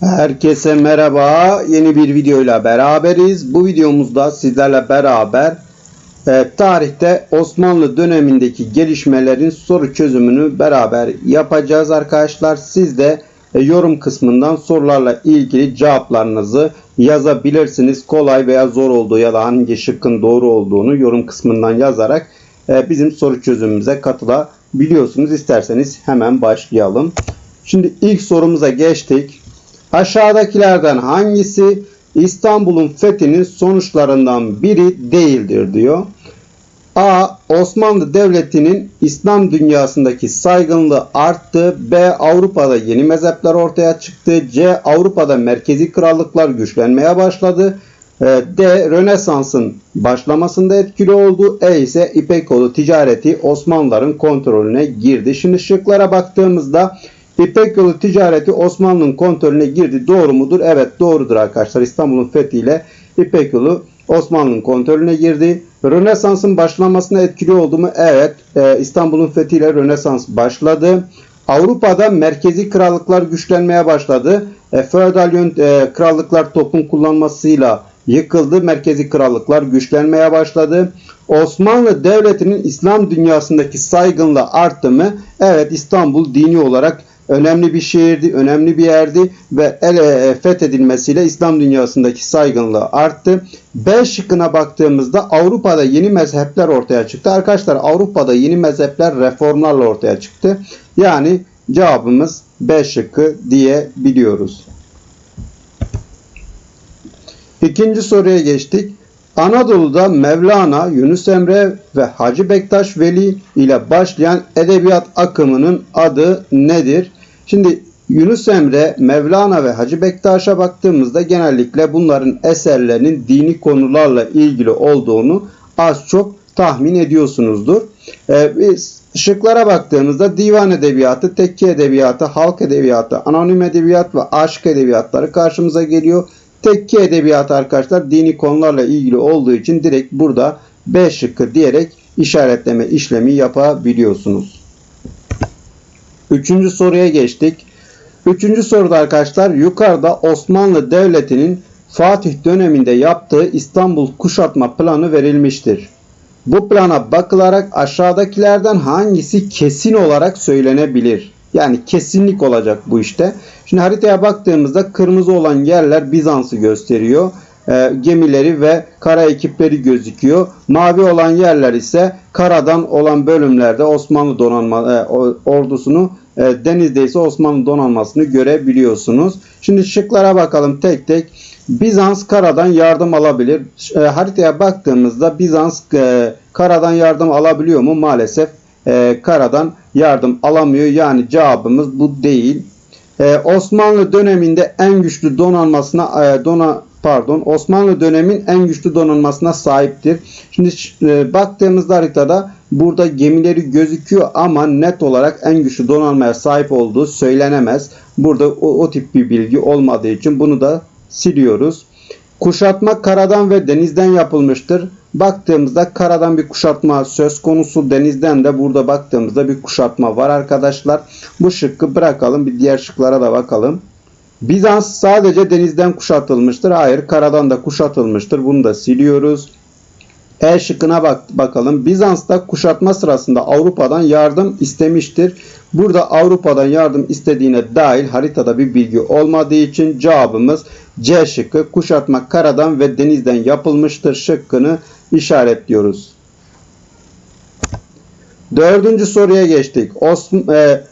Herkese merhaba. Yeni bir videoyla beraberiz. Bu videomuzda sizlerle beraber e, tarihte Osmanlı dönemindeki gelişmelerin soru çözümünü beraber yapacağız arkadaşlar. Siz de e, yorum kısmından sorularla ilgili cevaplarınızı yazabilirsiniz. Kolay veya zor olduğu ya da hangi şıkkın doğru olduğunu yorum kısmından yazarak e, bizim soru çözümümüze katılabiliyorsunuz. İsterseniz hemen başlayalım. Şimdi ilk sorumuza geçtik. Aşağıdakilerden hangisi İstanbul'un fethinin sonuçlarından biri değildir diyor. A. Osmanlı Devleti'nin İslam dünyasındaki saygınlığı arttı. B. Avrupa'da yeni mezhepler ortaya çıktı. C. Avrupa'da merkezi krallıklar güçlenmeye başladı. E, D. Rönesans'ın başlamasında etkili oldu. E ise İpek yolu ticareti Osmanlıların kontrolüne girdi. Şimdi şıklara baktığımızda İpek yolu ticareti Osmanlı'nın kontrolüne girdi. Doğru mudur? Evet doğrudur arkadaşlar. İstanbul'un fethiyle İpek yolu Osmanlı'nın kontrolüne girdi. Rönesans'ın başlamasına etkili oldu mu? Evet. Ee, İstanbul'un fethiyle Rönesans başladı. Avrupa'da merkezi krallıklar güçlenmeye başladı. E, feodal yön, e, krallıklar topun kullanmasıyla yıkıldı. Merkezi krallıklar güçlenmeye başladı. Osmanlı Devleti'nin İslam dünyasındaki saygınlığı arttı mı? Evet İstanbul dini olarak önemli bir şehirdi, önemli bir yerdi ve ele fethedilmesiyle İslam dünyasındaki saygınlığı arttı. B şıkkına baktığımızda Avrupa'da yeni mezhepler ortaya çıktı. Arkadaşlar Avrupa'da yeni mezhepler reformlarla ortaya çıktı. Yani cevabımız B şıkkı diyebiliyoruz. İkinci soruya geçtik. Anadolu'da Mevlana, Yunus Emre ve Hacı Bektaş Veli ile başlayan edebiyat akımının adı nedir? Şimdi Yunus Emre, Mevlana ve Hacı Bektaş'a baktığımızda genellikle bunların eserlerinin dini konularla ilgili olduğunu az çok tahmin ediyorsunuzdur. Ee, biz şıklara baktığımızda divan edebiyatı, tekke edebiyatı, halk edebiyatı, anonim edebiyat ve aşk edebiyatları karşımıza geliyor. Tekke edebiyatı arkadaşlar dini konularla ilgili olduğu için direkt burada B şıkkı diyerek işaretleme işlemi yapabiliyorsunuz. Üçüncü soruya geçtik. Üçüncü soruda arkadaşlar yukarıda Osmanlı Devleti'nin Fatih döneminde yaptığı İstanbul kuşatma planı verilmiştir. Bu plana bakılarak aşağıdakilerden hangisi kesin olarak söylenebilir? Yani kesinlik olacak bu işte. Şimdi haritaya baktığımızda kırmızı olan yerler Bizans'ı gösteriyor. E, gemileri ve kara ekipleri gözüküyor. Mavi olan yerler ise karadan olan bölümlerde Osmanlı donanma e, ordusunu e, denizde ise Osmanlı donanmasını görebiliyorsunuz. Şimdi şıklara bakalım tek tek. Bizans karadan yardım alabilir. E, haritaya baktığımızda Bizans e, karadan yardım alabiliyor mu? Maalesef e, karadan yardım alamıyor. Yani cevabımız bu değil. E, Osmanlı döneminde en güçlü donanmasına e, dona pardon Osmanlı dönemin en güçlü donanmasına sahiptir. Şimdi e, baktığımızda haritada burada gemileri gözüküyor ama net olarak en güçlü donanmaya sahip olduğu söylenemez. Burada o, o tip bir bilgi olmadığı için bunu da siliyoruz. Kuşatma karadan ve denizden yapılmıştır. Baktığımızda karadan bir kuşatma söz konusu denizden de burada baktığımızda bir kuşatma var arkadaşlar. Bu şıkkı bırakalım bir diğer şıklara da bakalım. Bizans sadece denizden kuşatılmıştır. Hayır karadan da kuşatılmıştır. Bunu da siliyoruz. E şıkkına bak bakalım. Bizans'ta kuşatma sırasında Avrupa'dan yardım istemiştir. Burada Avrupa'dan yardım istediğine dair haritada bir bilgi olmadığı için cevabımız C şıkkı kuşatma karadan ve denizden yapılmıştır şıkkını işaretliyoruz. Dördüncü soruya geçtik. Osm e,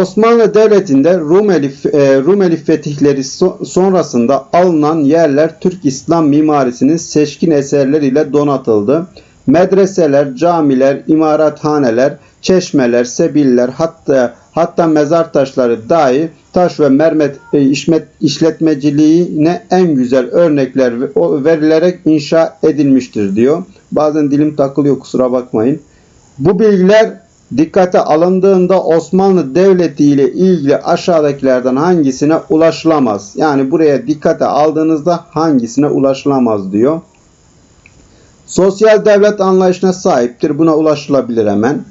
Osmanlı Devleti'nde Rumeli, e, Rumeli fetihleri so sonrasında alınan yerler Türk İslam mimarisinin seçkin eserleriyle donatıldı. Medreseler, camiler, imarathaneler, çeşmeler, sebiller hatta hatta mezar taşları dahi taş ve mermer e, işmet, işletmeciliğine en güzel örnekler verilerek inşa edilmiştir diyor. Bazen dilim takılıyor kusura bakmayın. Bu bilgiler dikkate alındığında Osmanlı Devleti ile ilgili aşağıdakilerden hangisine ulaşılamaz? Yani buraya dikkate aldığınızda hangisine ulaşılamaz diyor. Sosyal devlet anlayışına sahiptir. Buna ulaşılabilir hemen.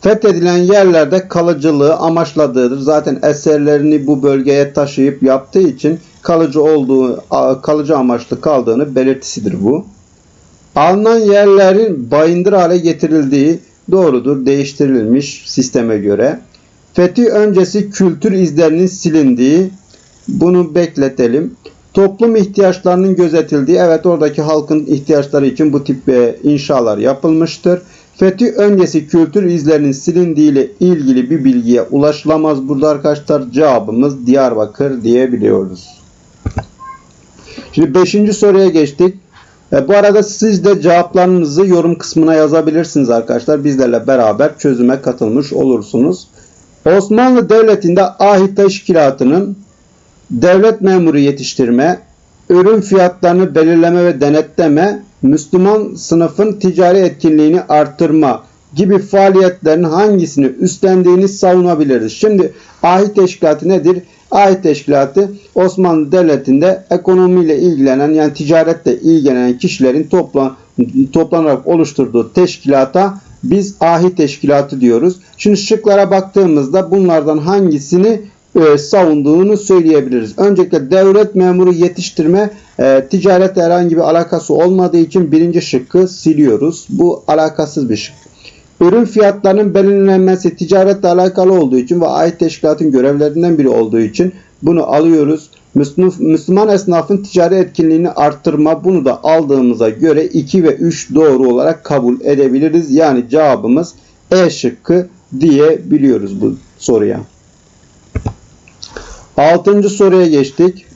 Fethedilen yerlerde kalıcılığı amaçladığıdır. Zaten eserlerini bu bölgeye taşıyıp yaptığı için kalıcı olduğu, kalıcı amaçlı kaldığını belirtisidir bu. Alınan yerlerin bayındır hale getirildiği doğrudur, değiştirilmiş sisteme göre. Fethi öncesi kültür izlerinin silindiği, bunu bekletelim. Toplum ihtiyaçlarının gözetildiği, evet oradaki halkın ihtiyaçları için bu tip e, inşalar yapılmıştır. Fethi öncesi kültür izlerinin silindiği ile ilgili bir bilgiye ulaşılamaz. Burada arkadaşlar cevabımız Diyarbakır diyebiliyoruz. Şimdi 5. soruya geçtik. E, bu arada siz de cevaplarınızı yorum kısmına yazabilirsiniz arkadaşlar. Bizlerle beraber çözüme katılmış olursunuz. Osmanlı Devleti'nde ahit teşkilatının devlet memuru yetiştirme, ürün fiyatlarını belirleme ve denetleme, Müslüman sınıfın ticari etkinliğini artırma gibi faaliyetlerin hangisini üstlendiğini savunabiliriz. Şimdi ahit teşkilatı nedir? Ahit teşkilatı Osmanlı Devleti'nde ekonomiyle ilgilenen yani ticaretle ilgilenen kişilerin topla, toplanarak oluşturduğu teşkilata biz ahit teşkilatı diyoruz. Şimdi şıklara baktığımızda bunlardan hangisini e, savunduğunu söyleyebiliriz. Öncelikle devlet memuru yetiştirme e, ticaretle herhangi bir alakası olmadığı için birinci şıkkı siliyoruz. Bu alakasız bir şık. Ürün fiyatlarının belirlenmesi ticaretle alakalı olduğu için ve ait teşkilatın görevlerinden biri olduğu için bunu alıyoruz. Müslüman esnafın ticari etkinliğini arttırma bunu da aldığımıza göre 2 ve 3 doğru olarak kabul edebiliriz. Yani cevabımız E şıkkı diyebiliyoruz bu soruya. Altıncı soruya geçtik.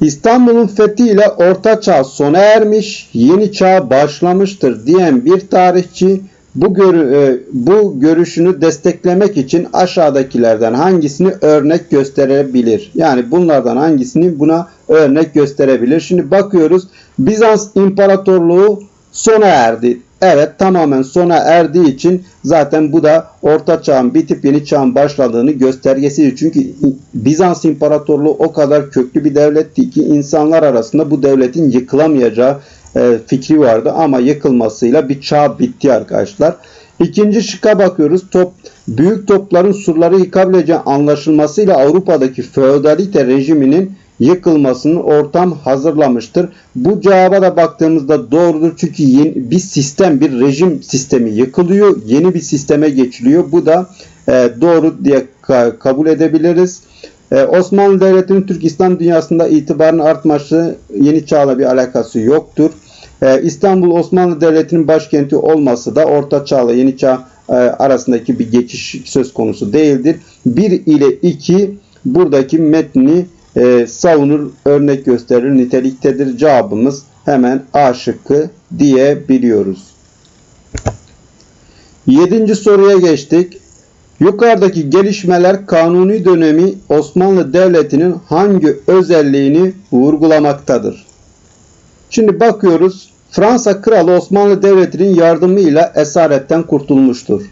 İstanbul'un fethiyle Orta Çağ sona ermiş, yeni çağ başlamıştır diyen bir tarihçi bu, gör, e, bu görüşünü desteklemek için aşağıdakilerden hangisini örnek gösterebilir? Yani bunlardan hangisini buna örnek gösterebilir? Şimdi bakıyoruz Bizans İmparatorluğu sona erdi. Evet tamamen sona erdiği için zaten bu da orta çağın bitip yeni çağın başladığını göstergesidir. Çünkü Bizans İmparatorluğu o kadar köklü bir devletti ki insanlar arasında bu devletin yıkılamayacağı e, fikri vardı ama yıkılmasıyla bir çağ bitti arkadaşlar. İkinci şıka bakıyoruz. Top, büyük topların surları yıkabileceği anlaşılmasıyla Avrupa'daki feodalite rejiminin yıkılmasının ortam hazırlamıştır. Bu cevaba da baktığımızda doğrudur çünkü yeni bir sistem, bir rejim sistemi yıkılıyor, yeni bir sisteme geçiliyor. Bu da e, doğru diye ka kabul edebiliriz. Ee, Osmanlı Devleti'nin Türk İslam dünyasında itibarının artması yeni çağla bir alakası yoktur. Ee, İstanbul Osmanlı Devleti'nin başkenti olması da Orta Çağla Yeni Çağ e, arasındaki bir geçiş söz konusu değildir. 1 ile 2 buradaki metni e, savunur, örnek gösterir niteliktedir. Cevabımız hemen A şıkkı diyebiliyoruz. Yedinci soruya geçtik. Yukarıdaki gelişmeler Kanuni dönemi Osmanlı Devleti'nin hangi özelliğini vurgulamaktadır? Şimdi bakıyoruz. Fransa Kralı Osmanlı Devleti'nin yardımıyla esaretten kurtulmuştur.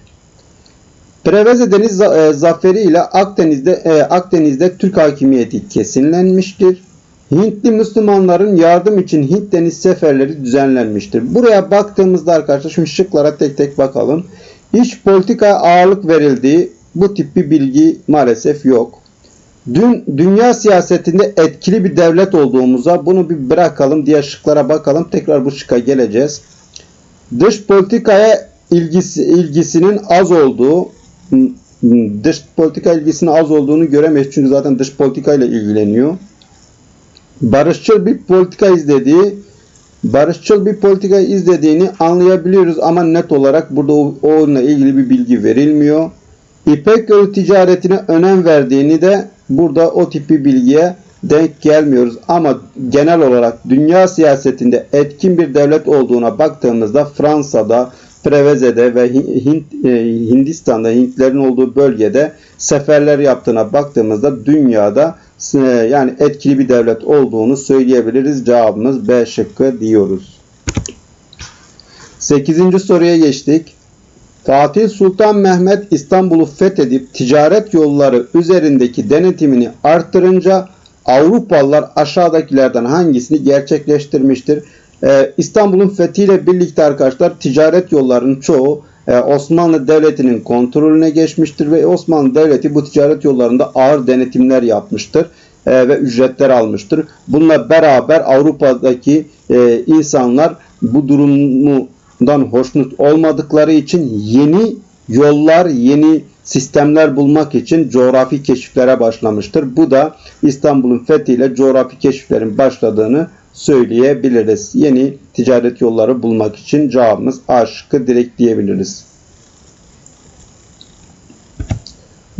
Preveze Deniz e, Zaferi ile Akdeniz'de, e, Akdeniz'de Türk hakimiyeti kesinlenmiştir. Hintli Müslümanların yardım için Hint deniz seferleri düzenlenmiştir. Buraya baktığımızda arkadaşlar şu şıklara tek tek bakalım. İç politika ağırlık verildiği bu tip bir bilgi maalesef yok. Dün dünya siyasetinde etkili bir devlet olduğumuza bunu bir bırakalım. Diğer şıklara bakalım. Tekrar bu şıka geleceğiz. Dış politikaya ilgisi, ilgisinin az olduğu dış politika ilgisinin az olduğunu göremeyiz. Çünkü zaten dış politika ile ilgileniyor. Barışçıl bir politika izlediği barışçıl bir politika izlediğini anlayabiliyoruz ama net olarak burada onunla ilgili bir bilgi verilmiyor. İpek yolu ticaretine önem verdiğini de burada o tip bir bilgiye denk gelmiyoruz. Ama genel olarak dünya siyasetinde etkin bir devlet olduğuna baktığımızda Fransa'da, Preveze'de ve Hint, e, Hindistan'da Hintlerin olduğu bölgede seferler yaptığına baktığımızda dünyada e, yani etkili bir devlet olduğunu söyleyebiliriz. Cevabımız B şıkkı diyoruz. 8. soruya geçtik. Fatih Sultan Mehmet İstanbul'u fethedip ticaret yolları üzerindeki denetimini arttırınca Avrupalılar aşağıdakilerden hangisini gerçekleştirmiştir? Ee, İstanbul'un fethiyle birlikte arkadaşlar ticaret yollarının çoğu e, Osmanlı Devleti'nin kontrolüne geçmiştir ve Osmanlı Devleti bu ticaret yollarında ağır denetimler yapmıştır e, ve ücretler almıştır. Bununla beraber Avrupa'daki e, insanlar bu durumundan hoşnut olmadıkları için yeni yollar, yeni sistemler bulmak için coğrafi keşiflere başlamıştır. Bu da İstanbul'un fethiyle coğrafi keşiflerin başladığını söyleyebiliriz. Yeni ticaret yolları bulmak için cevabımız A şıkkı direkt diyebiliriz.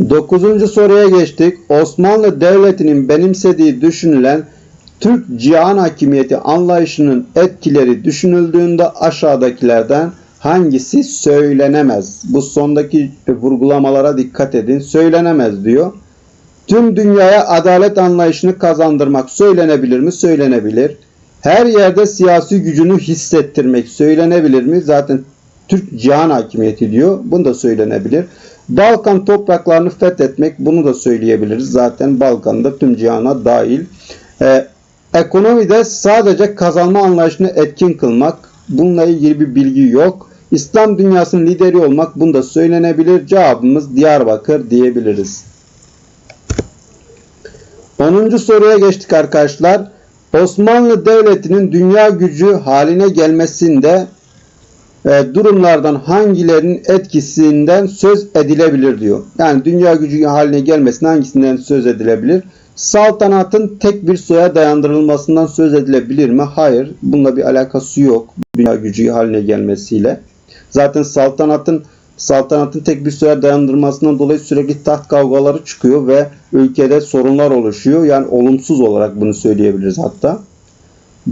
Dokuzuncu soruya geçtik. Osmanlı Devleti'nin benimsediği düşünülen Türk cihan hakimiyeti anlayışının etkileri düşünüldüğünde aşağıdakilerden hangisi söylenemez? Bu sondaki vurgulamalara dikkat edin. Söylenemez diyor. Tüm dünyaya adalet anlayışını kazandırmak söylenebilir mi? Söylenebilir. Her yerde siyasi gücünü hissettirmek söylenebilir mi? Zaten Türk cihan hakimiyeti diyor. Bunu da söylenebilir. Balkan topraklarını fethetmek bunu da söyleyebiliriz. Zaten Balkan'da tüm cihana dahil. Ee, ekonomide sadece kazanma anlayışını etkin kılmak. Bununla ilgili bir bilgi yok. İslam dünyasının lideri olmak bunu da söylenebilir. Cevabımız Diyarbakır diyebiliriz. 10. soruya geçtik arkadaşlar. Osmanlı Devleti'nin dünya gücü haline gelmesinde e, durumlardan hangilerinin etkisinden söz edilebilir diyor. Yani dünya gücü haline gelmesine hangisinden söz edilebilir? Saltanatın tek bir soya dayandırılmasından söz edilebilir mi? Hayır. Bununla bir alakası yok. Dünya gücü haline gelmesiyle. Zaten saltanatın saltanatın tek bir soya dayandırmasından dolayı sürekli taht kavgaları çıkıyor ve ülkede sorunlar oluşuyor. Yani olumsuz olarak bunu söyleyebiliriz hatta.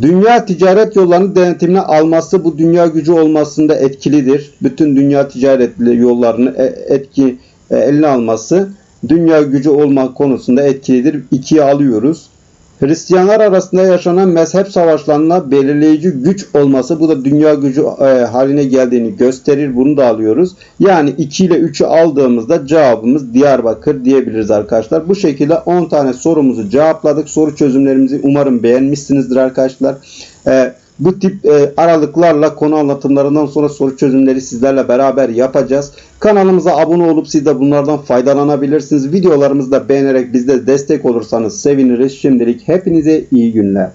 Dünya ticaret yollarını denetimine alması bu dünya gücü olmasında etkilidir. Bütün dünya ticaret yollarını e- etki e, eline alması dünya gücü olma konusunda etkilidir. İkiye alıyoruz. Hristiyanlar arasında yaşanan mezhep savaşlarına belirleyici güç olması bu da dünya gücü e, haline geldiğini gösterir. Bunu da alıyoruz. Yani 2 ile 3'ü aldığımızda cevabımız Diyarbakır diyebiliriz arkadaşlar. Bu şekilde 10 tane sorumuzu cevapladık. Soru çözümlerimizi umarım beğenmişsinizdir arkadaşlar. E, bu tip e, aralıklarla konu anlatımlarından sonra soru çözümleri sizlerle beraber yapacağız. Kanalımıza abone olup siz de bunlardan faydalanabilirsiniz. Videolarımızı da beğenerek bizde destek olursanız seviniriz. Şimdilik hepinize iyi günler.